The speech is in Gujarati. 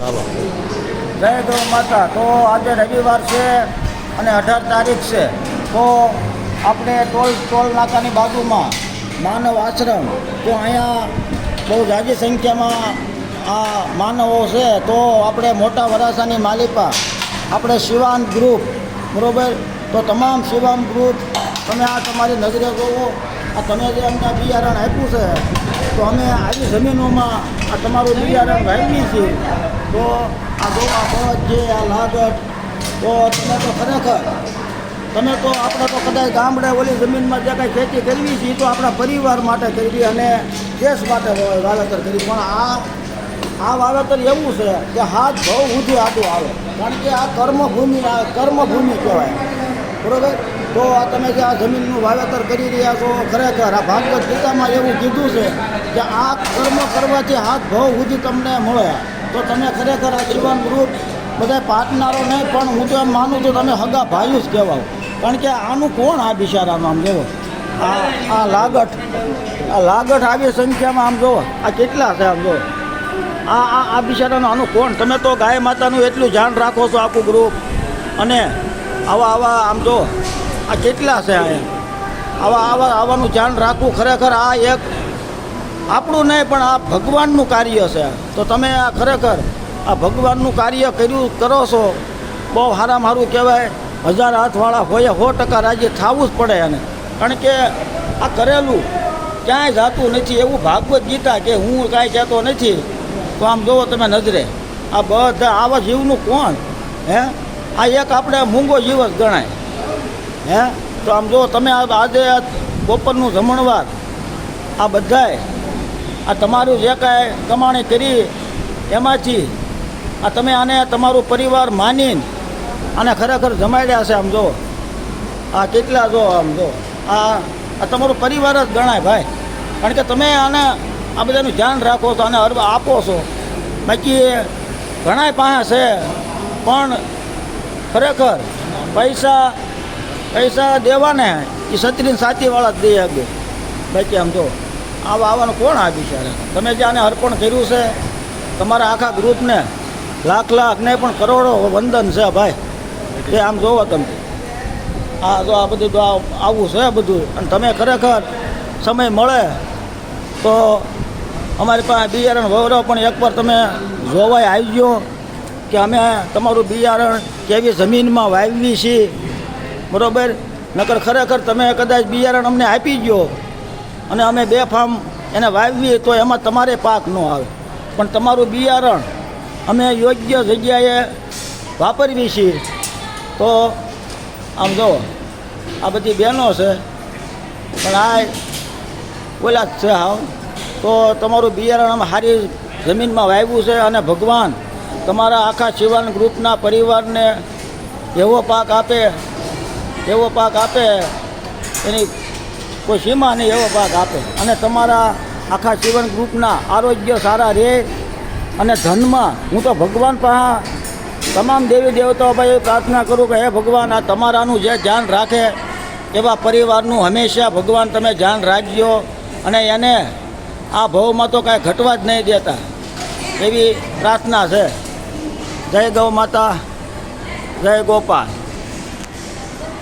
જય ગૌ માતા. તો આજે રવિવાર છે અને અઢાર તારીખ છે. તો આપણે ટોલ ટોલ નાકાની બાજુમાં માનવ આશ્રમ. તો અહીંયા બહુ જાજી સંખ્યામાં આ માનવો છે. તો આપણે મોટા વરાસાની માલિકા આપણે શિવાન ગ્રુપ. બરાબર? તો તમામ શિવાન ગ્રુપ, તમે આ તમારી નજરે જોવો. આ તમે જે અમને બિયારણ આપ્યું છે, તો અમે આવી જમીનોમાં આ તમારું બિયારણ વાવીએ છીએ. તો આ જો આ બળદ છે આ લાગટ તો તમે તો ખરેખર, તમે તો આપણે તો કદાચ ગામડે ઓલી જમીનમાં જે કાંઈ ખેતી કરવી છે એ તો આપણા પરિવાર માટે કરવી અને દેશ માટે વાવેતર કરવી. પણ આ આ વાવેતર એવું છે કે હાથ બહુ ઊંધી આટું આવે. કારણ કે આ કર્મભૂમિ આ કર્મભૂમિ કહેવાય. બરોબર? તો આ તમે જે આ જમીનનું વાવેતર કરી રહ્યા છો, ખરેખર આ ભાગવત ગીતામાં એવું કીધું છે કે આ કર્મ કરવાથી હાથ ભાવ સુધી તમને મળે. તો તમે ખરેખર આ જીવન ગ્રુપ બધા પાટનારો નહીં, પણ હું તો એમ માનું છું તમે હગા ભાઈઓ જ કહેવાઓ. કારણ કે આનું કોણ આ બિચારાનું આમ જોવો? આ આ લાગટ આ લાગટ આવી સંખ્યામાં આમ જોવો. આ કેટલા છે આમ જોવો? આ આ આ બિચારાનું આનું કોણ? તમે તો ગાય માતાનું એટલું ધ્યાન રાખો છો આખું ગ્રુપ. અને આવા આવા આમ જો આ કેટલા છે આ આવા આવા, આવાનું ધ્યાન રાખવું ખરેખર આ એક આપણું નહીં, પણ આ ભગવાનનું કાર્ય છે. તો તમે આ ખરેખર આ ભગવાનનું કાર્ય કર્યું, કરો છો. બહુ હારા સારું કહેવાય. હજાર હાથવાળા હોય, સો ટકા રાજી થવું જ પડે એને. કારણ કે આ કરેલું ક્યાંય જાતું નથી. એવું ભાગવત ગીતા કે હું કાંઈ કહેતો નથી. તો આમ જુઓ તમે નજરે. આ બધા આવા જીવનું કોણ? હે? આ એક આપણે મૂંગો જીવ જ ગણાય. હે? તો આમ જુઓ તમે આજે બપોરનું જમણવાર આ બધાય આ તમારું જે કાંઈ કમાણી કરી, એમાંથી આ તમે આને તમારું પરિવાર માનીને આને ખરેખર જમાડ્યા છે આમ જો. આ કેટલા જો આમ જો. આ આ તમારો પરિવાર જ ગણાય ભાઈ. કારણ કે તમે આને આ બધાનું ધ્યાન રાખો છો અને અરબ આપો છો. બાકી ઘણાય પાસે છે, પણ ખરેખર પૈસા પૈસા દેવાને એ સત્રીન સાતીવાળા જ દે શકે બાકી આમ જો. આવા આવવાનું કોણ આ છે તમે જે આને અર્પણ કર્યું છે, તમારા આખા ગ્રુપને લાખ લાખ ને પણ કરોડો વંદન છે ભાઈ. એ આમ જોવો તમે. આ જો આ બધું તો આવું છે બધું. અને તમે ખરેખર સમય મળે તો અમારી પાસે બિયારણ વવરો, પણ એકવાર તમે જોવાય આવી ગયો કે અમે તમારું બિયારણ કેવી જમીનમાં વાવી છીએ. બરાબર? નકર ખરેખર તમે કદાચ બિયારણ અમને આપી ગયો અને અમે બે ફાર્મ એને વાવીએ તો એમાં તમારે પાક ન આવે. પણ તમારું બિયારણ અમે યોગ્ય જગ્યાએ વાપરવી છીએ. તો આમ જો આ બધી બહેનો છે. પણ આ ઓલા જ છે હાવ. તો તમારું બિયારણ અમે સારી જમીનમાં વાવ્યું છે અને ભગવાન તમારા આખા શિવાન ગ્રુપના પરિવારને એવો પાક આપે, એવો પાક આપે, એની કોઈ સીમા નહીં એવો ભાગ આપે. અને તમારા આખા જીવન ગ્રુપના આરોગ્ય સારા રહે અને ધનમાં, હું તો ભગવાન પાસે તમામ દેવી દેવતાઓ ભાઈ પ્રાર્થના કરું કે હે ભગવાન, આ તમારાનું જે ધ્યાન રાખે એવા પરિવારનું હંમેશા ભગવાન તમે ધ્યાન રાખજો અને એને આ ભાવમાં તો કાંઈ ઘટવા જ નહીં દેતા. એવી પ્રાર્થના છે. જય ગૌ માતા, જય ગોપાલ.